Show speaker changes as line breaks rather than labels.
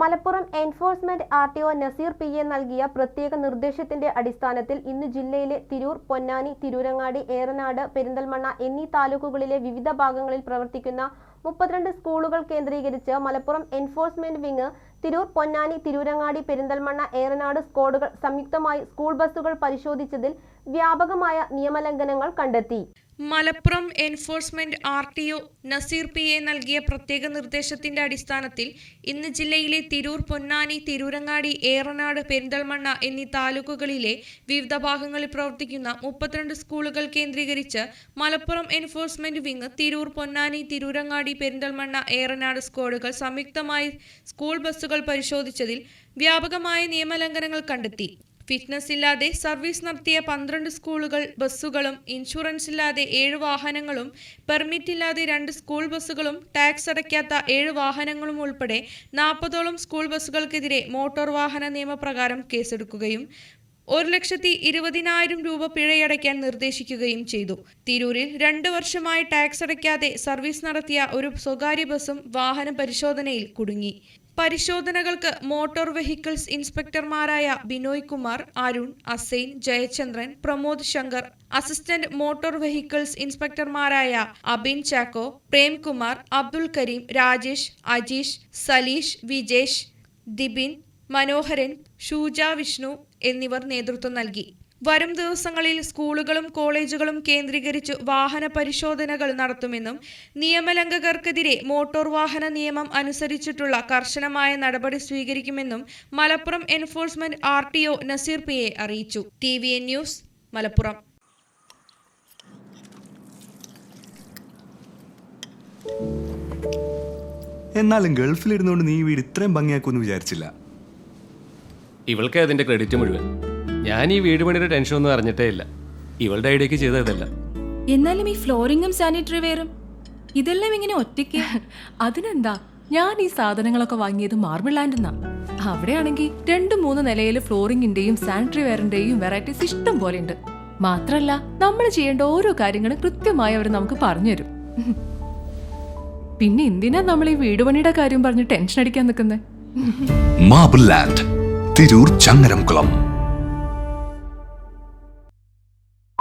Malappuram enforcement R T O Nazeer P A നൽകിയ പ്രത്യേക നിർദ്ദേശത്തിന്റെ അടിസ്ഥാനത്തിൽ ഇന്ന് ജില്ലയിലെ തിരൂർ പൊന്നാനി തിരൂരങ്ങാടി ഏറനാട് പെരിന്തൽമണ്ണ എന്നീ താലൂക്കുകളിലെ വിവിധ ഭാഗങ്ങളിൽ പ്രവർത്തിക്കുന്ന മുപ്പത്തിരണ്ട് സ്കൂളുകൾ കേന്ദ്രീകരിച്ച് മലപ്പുറം എൻഫോഴ്സ്മെന്റ് വിങ് തിരൂർ പൊന്നാനി തിരൂരങ്ങാടി പെരിന്തൽമണ്ണ ഏറനാട് സ്ക്വാഡുകൾ സംയുക്തമായി സ്കൂൾ ബസ്സുകൾ പരിശോധിച്ചതിൽ വ്യാപകമായ നിയമലംഘനങ്ങൾ കണ്ടെത്തി.
Malappuram enforcement R T O Nazeer P A നൽകിയ പ്രത്യേക നിർദ്ദേശത്തിന്റെ അടിസ്ഥാനത്തിൽ ഇന്ന് ജില്ലയിലെ തിരൂർ പൊന്നാനി തിരൂരങ്ങാടി ഏറനാട് പെരിന്തൽമണ്ണ എന്നീ താലൂക്കുകളിലെ വിവിധ ഭാഗങ്ങളിൽ പ്രവർത്തിക്കുന്ന മുപ്പത്തിരണ്ട് സ്കൂളുകൾ കേന്ദ്രീകരിച്ച് മലപ്പുറം എൻഫോഴ്സ്മെന്റ് വിങ് തിരൂർ പൊന്നാനി തിരൂരങ്ങാടി പെരിന്തൽമണ്ണ ഏറനാട് സ്ക്വാഡുകൾ സംയുക്തമായി സ്കൂൾ ബസ്സുകൾ പരിശോധിച്ചതിൽ വ്യാപകമായ നിയമലംഘനങ്ങൾ കണ്ടെത്തി. ഫിറ്റ്നസ് ഇല്ലാതെ സർവീസ് നടത്തിയ പന്ത്രണ്ട് സ്കൂളുകൾ ബസ്സുകളും ഇൻഷുറൻസ് ഇല്ലാതെ ഏഴ് വാഹനങ്ങളും പെർമിറ്റ് ഇല്ലാതെ രണ്ട് സ്കൂൾ ബസ്സുകളും ടാക്സ് അടയ്ക്കാത്ത ഏഴ് വാഹനങ്ങളും ഉൾപ്പെടെ നാൽപ്പതോളം സ്കൂൾ ബസ്സുകൾക്കെതിരെ മോട്ടോർ വാഹന നിയമപ്രകാരം കേസെടുക്കുകയും ഒരു ലക്ഷത്തി ഇരുപതിനായിരം രൂപ പിഴയടയ്ക്കാൻ നിർദ്ദേശിക്കുകയും ചെയ്തു. തിരൂരിൽ രണ്ടു വർഷമായി ടാക്സ് അടയ്ക്കാതെ സർവീസ് നടത്തിയ ഒരു സ്വകാര്യ ബസ്സും വാഹന പരിശോധനയിൽ കുടുങ്ങി. പരിശോധനകൾക്ക് motor vehicles ഇൻസ്പെക്ടർമാരായ Binoy Kumar Arun Asain Jayachandran Pramod Shankar assistant motor vehicles ഇൻസ്പെക്ടർമാരായ Abin Chacko Premkumar Abdul Kareem Rajesh Ajeesh Saleesh Vijesh Dibin Manoharan Shooja Vishnu എന്നിവർ നേതൃത്വം നൽകി. വരും ദിവസങ്ങളിൽ സ്കൂളുകളും കോളേജുകളും കേന്ദ്രീകരിച്ച് വാഹന പരിശോധനകൾ നടത്തുമെന്നും നിയമലംഘകർക്കെതിരെ മോട്ടോർ വാഹന നിയമം അനുസരിച്ചിട്ടുള്ള കർശനമായ നടപടി സ്വീകരിക്കുമെന്നും Malappuram enforcement R T O Nazeer P A അറിയിച്ചു. T V N news Malappuram.
എന്നാലും ഗൾഫിലിരുന്നുകൊണ്ട് നീ വീട് ഇത്രയും ഭംഗിയാക്കുമെന്ന് വിചാരിച്ചില്ല.
ഇവൾക്ക് അതിന്റെ ക്രെഡിറ്റ് മുഴുവൻ. ഞാൻ ഈ വീട് പണിയുടെ ടെൻഷൻ ഒന്നും അറിഞ്ഞിട്ടേ ഇല്ല. ഇവളുടെ ഐഡിയക്ക് ചെയ്തതല്ല
എന്നാലും ഈ ഫ്ലോറിങ്ങും സാനിറ്ററി വെയറും ഇതെല്ലാം ഇങ്ങനെ ഒറ്റയ്ക്ക്?
അതിനെന്താ? ഞാൻ ഈ സാധനങ്ങളൊക്കെ വാങ്ങിയത് മാർബിൾ ലാൻഡിന്നാ അവിടെയാണെങ്കിൽ രണ്ട് മൂന്ന് നിലയിൽ ഫ്ലോറിംഗിന്റെയും സാനിറ്ററി വെയറിന്റെയും വെറൈറ്റീസ് ഇഷ്ടം പോലെ ഉണ്ട് മാത്രല്ല നമ്മൾ ചെയ്യേണ്ട ഓരോ കാര്യങ്ങളും കൃത്യമായി അവർ നമുക്ക് പറഞ്ഞുതരും. പിന്നെ എന്തിനാ നമ്മൾ ഈ വീട് പണിയുടെ കാര്യം പറഞ്ഞ് ടെൻഷൻ അടിക്കാൻ നിൽക്കുന്നത്
മാർബിൾ ലാൻഡ് തിരൂർ ചങ്ങരംകുളം.